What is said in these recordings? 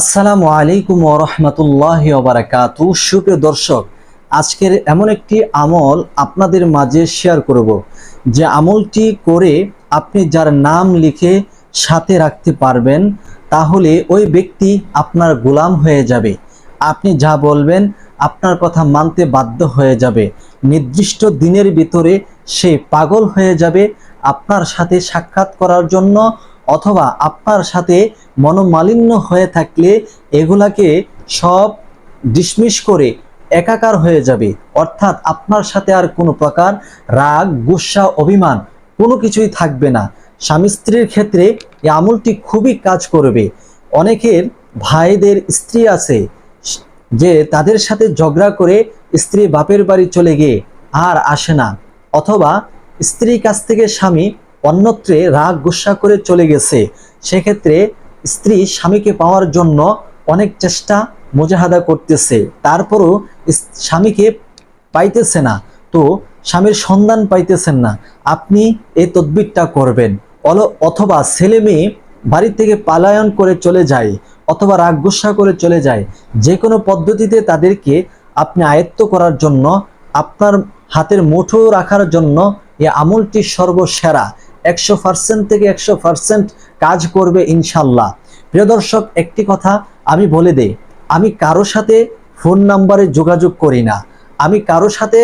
আসসালামু আলাইকুম ওরহমতুল্লাহ ওবরাকাত সুপ্রিয় দর্শক, আজকের এমন একটি আমল আপনাদের মাঝে শেয়ার করব। যে আমলটি করে আপনি যার নাম লিখে সাথে রাখতে পারবেন, তাহলে ওই ব্যক্তি আপনার গোলাম হয়ে যাবে। আপনি যা বলবেন, আপনার কথা মানতে বাধ্য হয়ে যাবে। নির্দিষ্ট দিনের ভিতরে সে পাগল হয়ে যাবে। আপনার সাথে সাক্ষাৎ করার জন্য অথবা আপনার সাথে মনোমালিন্য হয়ে থাকলে এগুলাকে সব ডিসমিস করে একাকার হয়ে যাবে। অর্থাৎ আপনার সাথে আর কোনো প্রকার রাগ, গুসা, অভিমান কোনো কিছুই থাকবে না। স্বামী স্ত্রীর ক্ষেত্রে এই আমলটি খুবই কাজ করবে। অনেকের ভাইদের স্ত্রী আছে যে তাদের সাথে ঝগড়া করে স্ত্রী বাপের বাড়ি চলে গিয়ে আর আসে না। অথবা স্ত্রীর কাছ থেকে স্বামী অন্যত্রে রাগ গুসা করে চলে গেছে। সেক্ষেত্রে স্ত্রী স্বামীকে পাওয়ার জন্য অনেক চেষ্টা, মোজাহাদা করতেছে। তারপরও স্বামীকে পাইতেছে না। তো স্বামীর সন্ধান পাইতেছেন না। আপনি এই তদবিরটা করবেন। অল- অথবা ছেলে মেয়ে বাড়ি থেকে পালায়ন করে চলে যায়, অথবা রাগ গুসা করে চলে যায়। যে কোনো পদ্ধতিতে তাদেরকে আপনি আয়ত্ত করার জন্য, আপনার হাতের মুঠো রাখার জন্য এই আমলটি সর্বসেরা। একশো পার্সেন্ট থেকে একশো পার্সেন্ট কাজ করবে ইনশাল্লাহ। প্রিয় দর্শক, একটি কথা আমি বলে দেই, আমি কারও সাথে ফোন নাম্বারে যোগাযোগ করি না, আমি কারও সাথে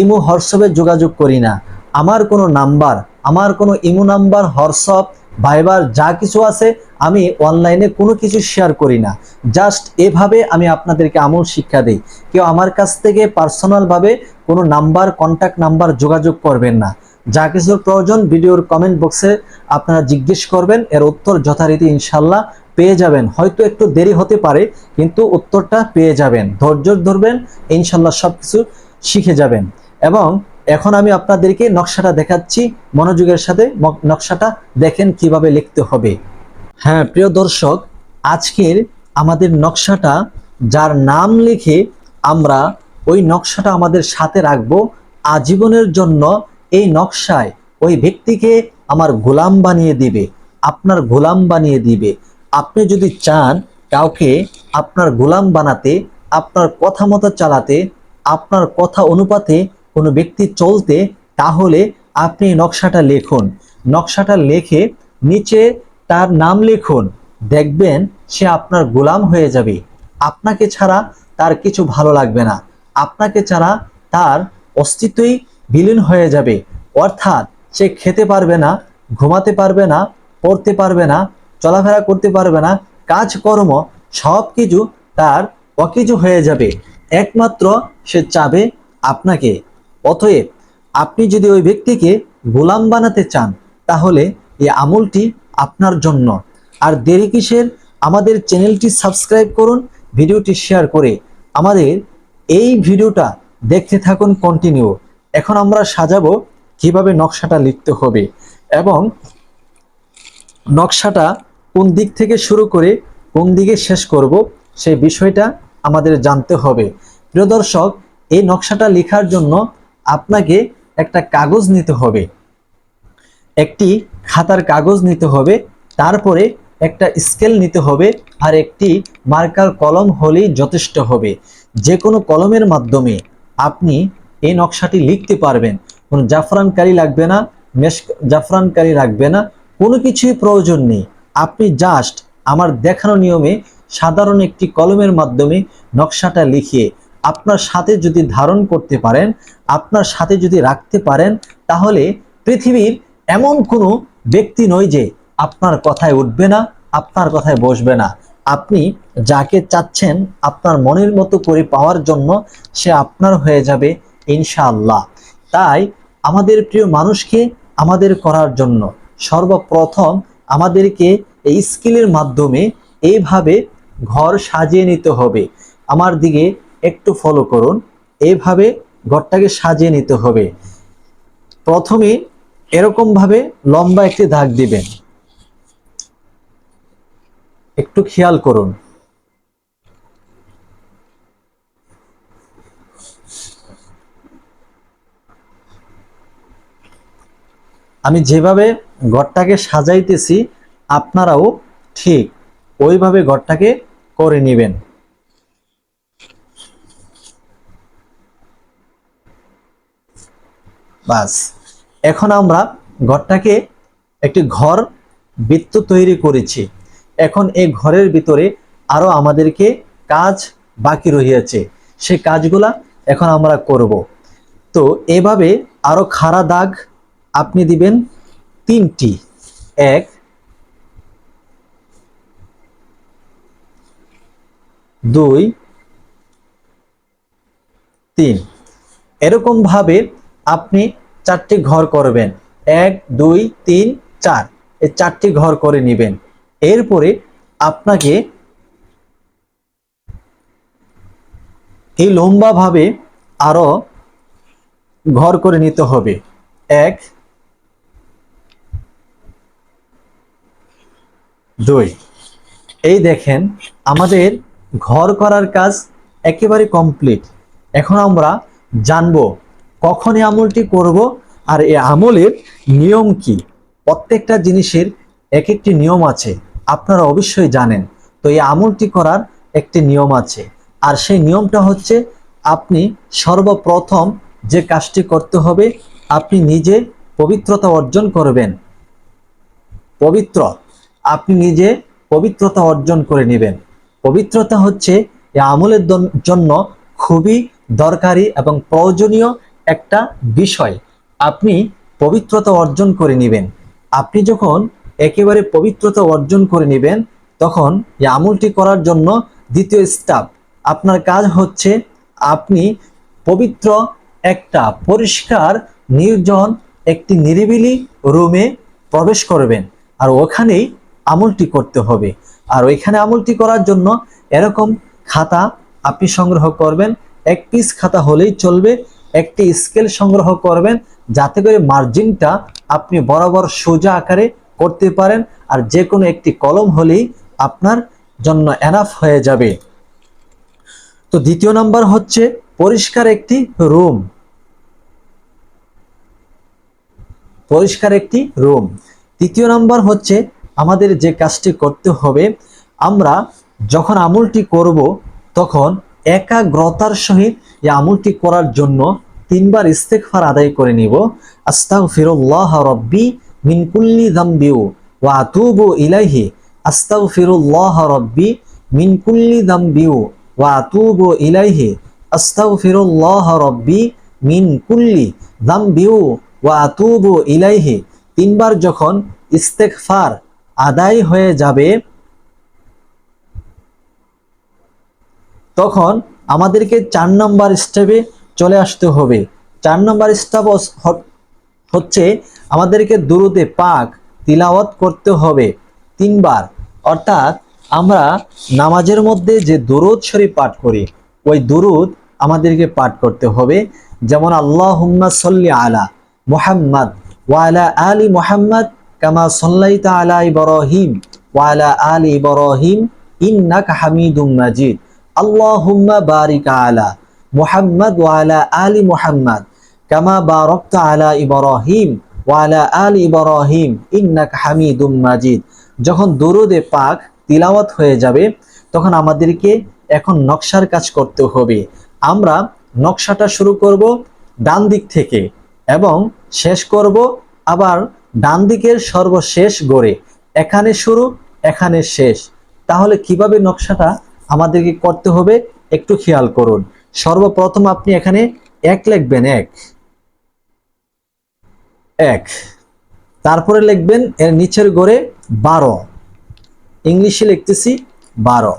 ইমো, হোয়াটসঅ্যাপে যোগাযোগ করি না। আমার কোনো নাম্বার, আমার কোনো ইমো নাম্বার, হোয়াটসঅ্যাপ, ভাইবার যা কিছু আছে আমি অনলাইনে কোনো কিছু শেয়ার করি না। জাস্ট এভাবে আমি আপনাদেরকে আমল শিক্ষা দিই, কেউ আমার কাছ থেকে পার্সোনালভাবে কোনো নাম্বার কন্ট্যাক্ট নাম্বার যোগাযোগ করবেন না। যা কিছুর প্রয়োজন, ভিডিওর কমেন্ট বক্সে আপনারা জিজ্ঞেস করবেন, এর উত্তর যথারীতি ইনশাল্লাহ পেয়ে যাবেন। হয়তো একটু দেরি হতে পারে, কিন্তু উত্তরটা পেয়ে যাবেন। ধৈর্য ধরবেন, ইনশাল্লাহ সব কিছু শিখে যাবেন। এবং এখন আমি আপনাদেরকে নকশাটা দেখাচ্ছি, মনোযোগের সাথে নকশাটা দেখেন কীভাবে লিখতে হবে। হ্যাঁ প্রিয় দর্শক, আজকের আমাদের নকশাটা, যার নাম লিখে আমরা ওই নকশাটা আমাদের সাথে রাখব, আজীবনের জন্য এই নকশায় ওই ব্যক্তিকে আমার গোলাম বানিয়ে দিবে, আপনার গোলাম বানিয়ে দিবে। আপনি যদি চান কাউকে আপনার গোলাম বানাতে, আপনার কথা মতো চালাতে, আপনার কথা অনুপাতে কোনো ব্যক্তি চলতে, তাহলে আপনি নকশাটা লিখুন। নকশাটা লিখে নিচে তার নাম লিখুন। দেখবেন সে আপনার গোলাম হয়ে যাবে। আপনাকে ছাড়া তার কিছু ভালো লাগবে না। আপনাকে ছাড়া তার অস্তিত্বই বিলীন হয়ে যাবে। অর্থাৎ সে খেতে পারবে না, ঘুমাতে পারবে না, পড়তে পারবে না, চলাফেরা করতে পারবে না, কাজকর্ম সব কিছু তার অকিছু হয়ে যাবে। একমাত্র সে চাবে আপনাকে। অতএব আপনি যদি ওই ব্যক্তিকে গোলাম বানাতে চান, তাহলে এই আমলটি আপনার জন্য। আর দেরি কিসের? আমাদের চ্যানেলটি সাবস্ক্রাইব করুন, ভিডিওটি শেয়ার করে। আমাদের এই ভিডিওটা দেখতে থাকুন কন্টিনিউ। এখন আমরা সাজাবো কীভাবে নকশাটা লিখতে হবে এবং নকশাটা কোন দিক থেকে শুরু করে কোন দিকে শেষ করব সেই বিষয়টা আমাদের জানতে হবে। প্রিয় দর্শক, এই নকশাটা লেখার জন্য আপনাকে একটা কাগজ নিতে হবে। একটি খাতার কাগজ নিতে হবে, তারপরে একটা স্কেল নিতে হবে আর একটি মার্কার কলম হলেই যথেষ্ট হবে। যে কোনো কলমের মাধ্যমে আপনি এই নকশাটি লিখতে পারবেন। কোনো জাফরানকারী লাগবে না মেশ জাফরানকারী লাগবে না, কোনো কিছুই প্রয়োজন নেই। আপনি জাস্ট আমার দেখানো নিয়মে সাধারণ একটি কলমের মাধ্যমে নকশাটা লিখিয়ে আপনার সাথে যদি ধারণ করতে পারেন, আপনার সাথে যদি রাখতে পারেন, তাহলে পৃথিবীর এমন কোনো ব্যক্তি নয় যে আপনার কথায় উঠবে না, আপনার কথায় বসবে না। আপনি যাকে চাচ্ছেন, আপনার মনের মতো করে পাওয়ার জন্য সে আপনার হয়ে যাবে ইনশাআল্লাহ। তাই আমাদের প্রিয় মানুষকে আমাদের করার জন্য সর্বপ্রথম আমাদেরকে এই স্কিলের মাধ্যমে এইভাবে ঘর সাজিয়ে নিতে হবে। আমার দিকে একটু ফলো করুন। এইভাবে ঘরটাকে সাজিয়ে নিতে হবে। প্রথমে এরকম ভাবে লম্বা একটি দাগ দিবেন। একটু খেয়াল করুন। আমি যেভাবে ঘরটাকে সাজাইতেছি, আপনারাও ঠিক ওইভাবে ঘরটাকে করে নেবেন। বাস, এখন আমরা ঘরটাকে একটি ঘর বৃত্ত তৈরি করেছি। এখন এই ঘরের ভিতরে আরও আমাদেরকে কাজ বাকি রহিয়াছে। সেই কাজগুলা এখন আমরা করব। তো এভাবে আরও খাড়া দাগ আপনি দিবেন তিনটি। এক, দুই, তিন। এরকম ভাবে আপনি চারটি ঘর করবেন। এক, দুই, তিন, চার। এই চারটি ঘর করে নেবেন। এরপরে আপনাকে এই লম্বা ভাবে আরও ঘর করে নিতে হবে। এক দুই, এই দেখেন আমাদের ঘর করার কাজ একেবারে কমপ্লিট এখন আমরা জানব কখন এই আমলটি করব আর এই আমলের নিয়ম কি। প্রত্যেকটা জিনিসের এক একটি নিয়ম আছে, আপনারা অবশ্যই জানেন। তো এই আমলটি করার একটি নিয়ম আছে। আর সেই নিয়মটা হচ্ছে আপনি সর্বপ্রথম যে কাজটি করতে হবে, আপনি নিজে পবিত্রতা অর্জন করবেন। পবিত্র। আপনি নিজে পবিত্রতা অর্জন করে নেবেন। পবিত্রতা হচ্ছে এই আমলের জন্য খুবই দরকারি এবং প্রয়োজনীয় একটা বিষয়। আপনি পবিত্রতা অর্জন করে নেবেন। আপনি যখন একেবারে পবিত্রতা অর্জন করে নেবেন, তখন এই আমলটি করার জন্য দ্বিতীয় স্টাপ আপনার কাজ হচ্ছে আপনি পবিত্র একটা পরিষ্কার, নির্জন একটি নিরিবিলি রুমে প্রবেশ করবেন। আর ওখানেই আমলটি করতে হবে। আর ওইখানে আমলটি করার জন্য এরকম খাতা আপনি সংগ্রহ করবেন। এক পিস খাতা হলেই চলবে। একটি স্কেল সংগ্রহ করবেন যাতে করে মার্জিনটা আপনি বরাবর সোজা আকারে করতে পারেন। আর যে কোনো একটি কলম হলেই আপনার জন্য এনাফ হয়ে যাবে। তো দ্বিতীয় নাম্বার হচ্ছে পরিষ্কার একটি রুম পরিষ্কার একটি রুম তৃতীয় নাম্বার হচ্ছে আমাদের যে কাজটি করতে হবে, আমরা যখন আমলটি করব, তখন একাগ্রতার সহিত এই আমলটি করার জন্য তিনবার ইস্তেকফার আদায় করে নিব। আস্তাগফিরুল্লাহ রব্বি মিন কুল্লি যামবি ওয়া আতুবু ইলাইহি। আস্তাগফিরুল্লাহ রব্বি মিন কুল্লি যামবি ওয়া আতুবু ইলাইহি। আস্তাগফিরুল্লাহ রব্বি মিন কুল্লি যামবি ওয়া আতুবু ইলাইহি। তিনবার যখন ইস্তেগফার আদায় হয়ে যাবে, তখন আমাদেরকে চার নম্বর স্টেপে চলে আসতে হবে। চার নম্বর স্টেপ হচ্ছে আমাদেরকে দুরুদে পাক তিলাওয়াত করতে হবে তিনবার। অর্থাৎ আমরা নামাজের মধ্যে যে দুরুদ শরীফ পাঠ করি, ওই দুরুদ আমাদেরকে পাঠ করতে হবে। যেমন আল্লাহ সল্লি আলা মুহাম্মদ ওয়ালা আলী মুহাম্মদ কামা সল্লাইতা আলা ইব্রাহিম ওয়ালা আলী ইব্রাহিম ইন্নাকা হামিদুম মাজিদ। আল্লাহুম্মা বারিক আলা মুহাম্মদ ওয়ালা আলী মুহাম্মদ কামা বারাকতা আলা ইব্রাহিম ওয়ালা আলী ইব্রাহিম ইন্নাকা হামিদুম মাজিদ। যখন দরুদে পাক তিলাওয়াত হয়ে যাবে, তখন আমাদেরকে এখন নকশার কাজ করতে হবে। আমরা নকশাটা শুরু করব ডান দিক থেকে এবং শেষ করব আবার ডান দিকের সর্বশেষ গড়ে, এখানে শুরু, এখানে শেষ। তাহলে কীভাবে নকশাটা আমাদেরকে করতে হবে একটু খেয়াল করুন। সর্বপ্রথম আপনি এখানে এক লিখবেন, এক। এক। তারপরে লিখবেন, এর নিচের গড়ে বারো। ইংলিশে লিখতেছি বারো।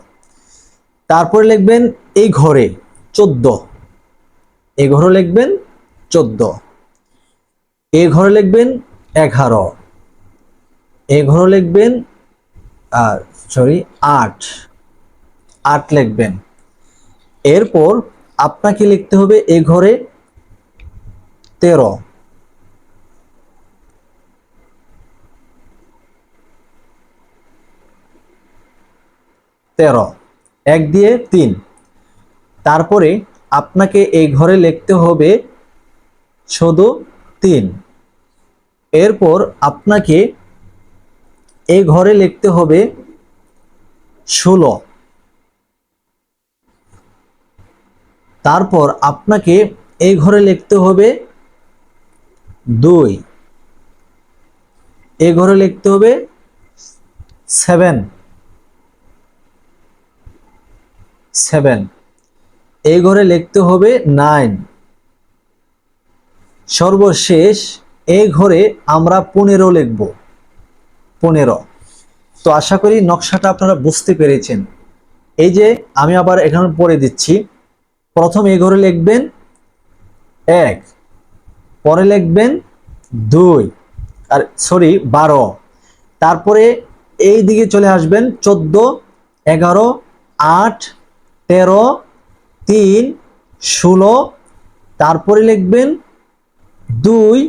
তারপরে লিখবেন এই ঘরে চোদ্দ। এ ঘরে লিখবেন চোদ্দ। এ ঘরে লিখবেন এগারো। এই ঘরে লিখবেন, আর সরি আট। আট লিখবেন। এরপর আপনাকে লিখতে হবে এ ঘরে তেরো। তেরো। এক দিয়ে তিন। তারপরে আপনাকে এই ঘরে লিখতে হবে শুধু তিন। এরপর আপনাকে এই ঘরে লিখতে হবে ষোলো। তারপর আপনাকে এই ঘরে লিখতে হবে দুই। এ ঘরে লিখতে হবে সেভেন। সেভেন। এই ঘরে লিখতে হবে নাইন। সর্বশেষ এই ঘরে আমরা পনেরো লিখব। পনেরো। তো আশা করি নকশাটা আপনারা বুঝতে পেরেছেন। এই যে আমি আবার এখানে পড়ে দিচ্ছি। প্রথম এই ঘরে লিখবেন এক, পরে লিখবেন দুই, আর সরি, বারো। তারপরে এই দিকে চলে আসবেন চোদ্দ, এগারো, আট, তেরো, তিন, ষোলো, তারপরে লিখবেন দুই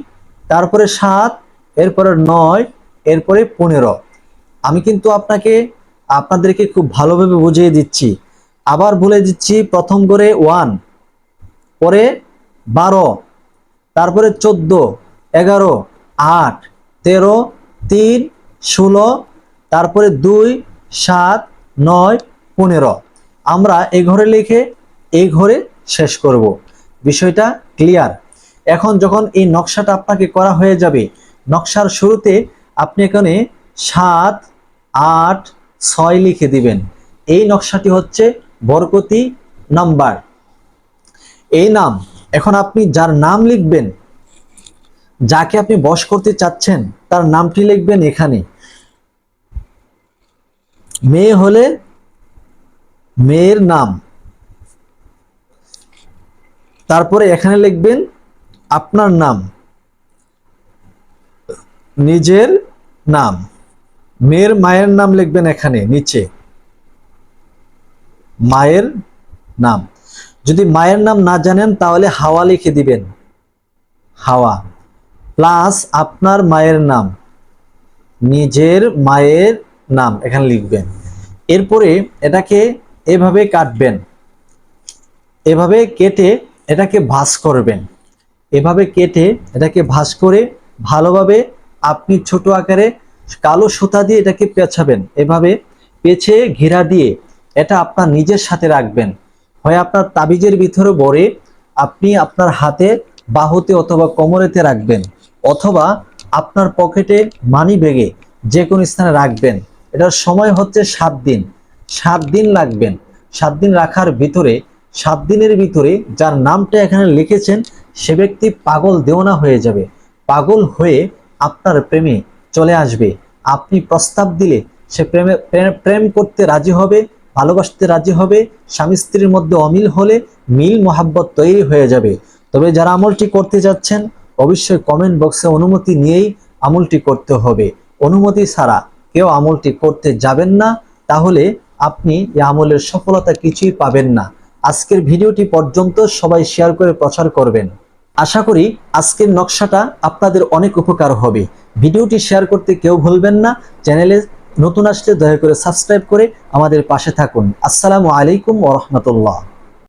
তারপরে সাত, এরপরে নয়, এরপরে পনেরো। আমি কিন্তু আপনাকে, আপনাদেরকে খুব ভালোভাবে বুঝিয়ে দিচ্ছি। আবার বলে দিচ্ছি প্রথম করে ওয়ান, পরে বারো, তারপরে চোদ্দ, এগারো, আট, তেরো, তিন, ষোলো, তারপরে দুই, সাত, নয়, পনেরো। আমরা এ ঘরে লিখে এই ঘরে শেষ করব। বিষয়টা ক্লিয়ার এখন যখন এই নকশাটা আপনাকে করা হয়ে যাবে, নকশার শুরুতে আপনি এখানে সাত, আট, ছয় লিখে দিবেন। এই নকশাটি হচ্ছে বরকতি নাম্বার। এই নাম, এখন আপনি যার নাম লিখবেন, যাকে আপনি বশ করতে চাচ্ছেন, তার নামটি লিখবেন এখানে। মেয়ে হলে মেয়ের নাম। তারপরে এখানে লিখবেন আপনার নাম, নিজের নাম, মেয়ের মায়ের নাম লিখবেন এখানে, নিচে। মায়ের নাম। যদি মায়ের নাম না জানেন, তাহলে হাওয়া লিখে দিবেন। হাওয়া। প্লাস আপনার মায়ের নাম, নিজের মায়ের নাম এখানে লিখবেন। এরপরে এটাকে এভাবে কাটবেন। এভাবে কেটে এটাকে ভাঁজ করবেন। এভাবে কেটে এটাকে ভাঁজ করে ভালোভাবে আপনি ছোট আকারে কালো সুতা দিয়ে এটাকে পেঁচাবেন। এভাবে পেঁচে ঘেরা দিয়ে এটা আপনার নিজের সাথে রাখবেন। হয় আপনার তাবিজের ভিতরে বড়ে আপনি আপনার হাতে বাহুতে অথবা কোমরেতে রাখবেন অথবা আপনার পকেটে মানি ব্যাগে যে কোনো স্থানে রাখবেন। এটার সময় হচ্ছে সাত দিন। সাত দিন লাগবেন। সাত দিন রাখার ভিতরে, সাত দিনের ভিতরে যার নামটা এখানে লিখেছেন সে ব্যক্তি পাগল দেওনা হয়ে যাবে। পাগল হয়ে আপনার প্রেমে চলে আসবে। আপনি প্রস্তাব দিলে সে প্রেমে প্রেম করতে রাজি হবে, ভালোবাসতে রাজি হবে, স্বামী স্ত্রীর মধ্যে অমিল হলে মিল, মোহাব্বত তৈরি হয়ে যাবে। তবে যারা আমলটি করতে যাচ্ছেন, অবশ্যই কমেন্ট বক্সে অনুমতি নিয়েই আমলটি করতে হবে। অনুমতি ছাড়া কেউ আমলটি করতে যাবেন না, তাহলে আপনি এই আমলের সফলতা কিছুই পাবেন না। আজকের ভিডিওটি পর্যন্ত সবাই শেয়ার করে প্রচার করবেন। আশা করি আজকের নকশাটা আপনাদের অনেক উপকার হবে। ভিডিওটি শেয়ার করতে কেউ ভুলবেন না। চ্যানেলে নতুন আসলে দয়া করে সাবস্ক্রাইব করে আমাদের পাশে থাকুন। আসসালামু আলাইকুম ওরহমতুল্লাহ